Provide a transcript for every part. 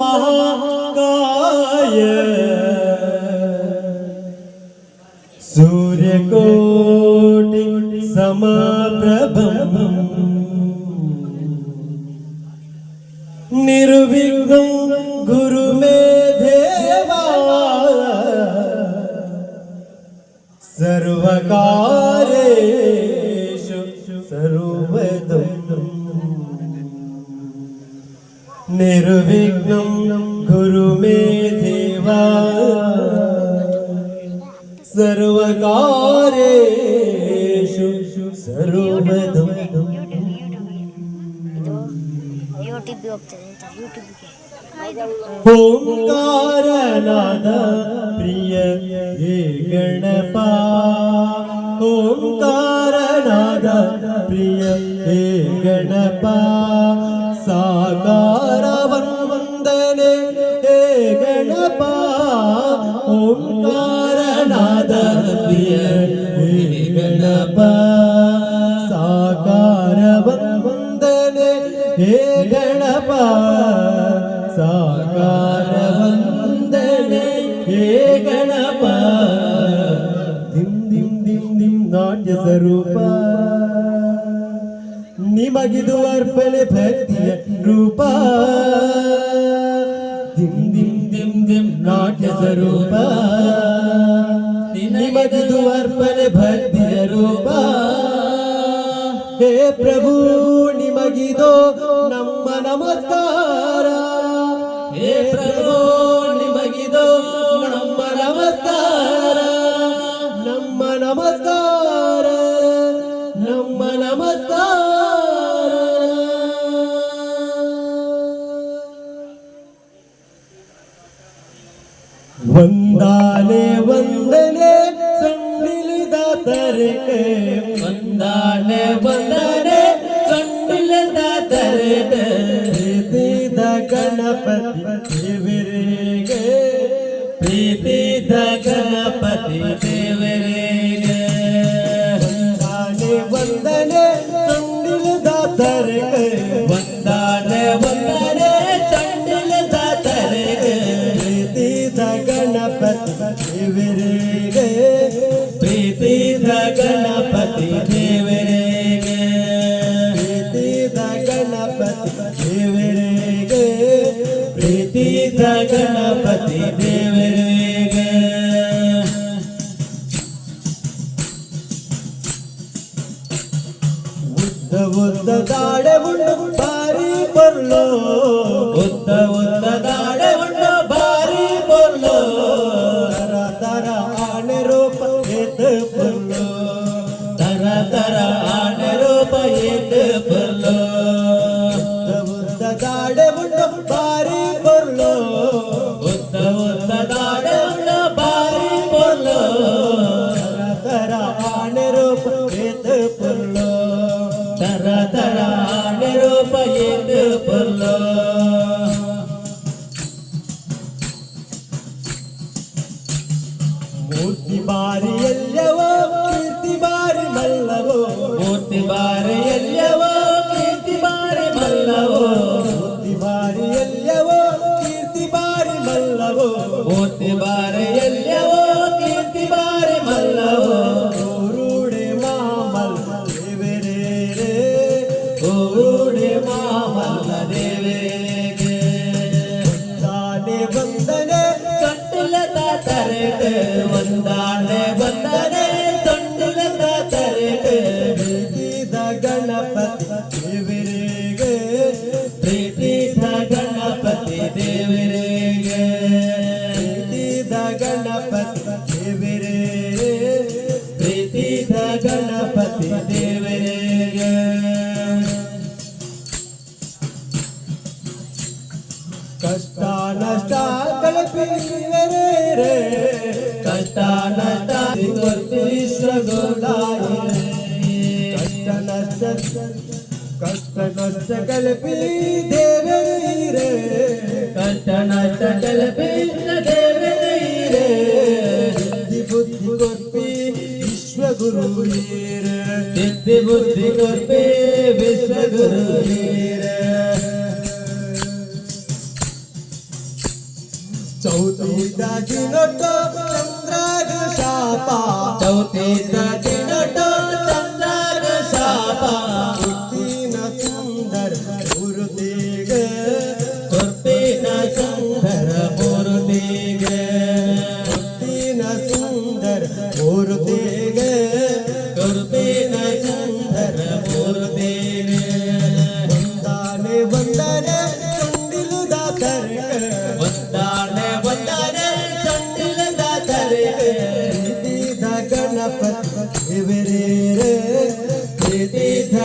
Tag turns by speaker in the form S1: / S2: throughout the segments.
S1: महाकाय सूर्यकोटि समप्रभम् निर्विघ्नं गुरु मे देवा सर्वकारेषु നിർവിഘ്നം ഗുരുമേ ദേവ. സർവകാരേഷു സർവദം.
S2: ഓംകാരനാഥ പ്രിയ ഹേ ഗണപ.
S1: ഓംകാരനാഥ പ്രിയ ഹേ ഗണപ. സാകാ ಪ್ರಿಯ ಗಣಪ ಸಾಕಾರ ವಂದನೆ ಹೇ ಗಣಪ. ಸಾಕಾರ ವಂದನೆ ಹೇ ಗಣಪ. ದಿಂ ದಿಂ ದಿಂ ದಿಂ ನಾಟ್ಯ ಸ್ವರೂಪ. ನಿಮಗಿದು ಅರ್ಪಣೆ ಭಕ್ತಿಯ ರೂಪ. ದಿಂ ದಿಂ ದಿಂ ದಿಂ ನಾಟ್ಯ ಸ್ವರೂಪ. ನಿಮಗಿದು ಅರ್ಪಣೆ ಭಕ್ತಿಯ ರೂಪ ಹೇ ಪ್ರಭು, ನಿಮಗಿದೋ ನಮ್ಮ ನಮಸ್ಕಾರ. ಹೇ ಪ್ರಭು, ನಿಮಗಿದೋ ನಮ್ಮ ನಮಸ್ಕಾರ. ನಮ್ಮ ನಮಸ್ಕಾರ. ನಮ್ಮ ನಮಸ್ಕಾರ. ವಂದಾನೆ വന്നാണ് വന്നാണ് കണ്ടില്ല തരണ് പ്രീതിത ഗണപതി ദേവരേഗ പ്രീതിത ഗണപതി ദേവരേഗ വന്നാണ് വന്നാണ് കണ്ടില്ല തരണ് വന്നാണ് വന്നാണ് കണ്ടില്ല തരണ് പ്രീതിത ഗണപതി ദേവരേഗ ದೇವರಿಗೆ ಪ್ರೀತಿದ ಗಣಪತಿ ದೇವರಿಗೆ ಉದ್ದ ಉದ್ದ ದಾಡೆ ಉಂಡು ಬಾರಿ ಬರ್ಲೋ ಉದ್ದ ಉದ್ದ ದಾಡೆ ಉಂಡು ಬಾರಿ ಬರ್ಲೋ ತರ ತರ ಆನೆ ರೂಪ ಎದ್ದು ಬರ್ಲೋ ವಂದಾನೆ ವಂದನೆ ತೊಟ್ಟಿಲದ ತರೆಗೆ ಪ್ರೀತಿದ ಗಣಪತಿ ದೇವರಿಗೆ ಪ್ರೀತಿದ ಗಣಪತಿ ದೇವರಿಗೆ ಪ್ರೀತಿದ ಗಣಪತಿ ದೇವರಿಗೆ ಪ್ರೀತಿದ ಗಣಪತಿ ದೇವರಿಗೆ ಕಷ್ಟ ನಷ್ಟ ಕಲ್ಪಿಸಿದರೆ ರೇ ಕಷ್ಟ ನಷ್ಟ ಗೊತ್ತು ವಿಶ್ವಗೋಲಾಯಿ ಕಷ್ಟ ನಷ್ಟ ಕಷ್ಟ ನಷ್ಟ ಕಲ್ಪಿ ದೇವರೇ ಕಷ್ಟ ನಷ್ಟ ಕಲ್ಪಿ ದೇವರೇ ಬುದ್ಧಿ ಬುದ್ಧಿ ಕೊರ್ಪಿ ವಿಶ್ವಗುರು ಸಿದ್ಧಿ ಬುದ್ಧಿ ಕೊರ್ಪಿ ವಿಶ್ವಗುರು ಚೌತಿದ ದಿನಟೋ ಚಂದ್ರಾಗ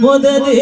S3: মদদে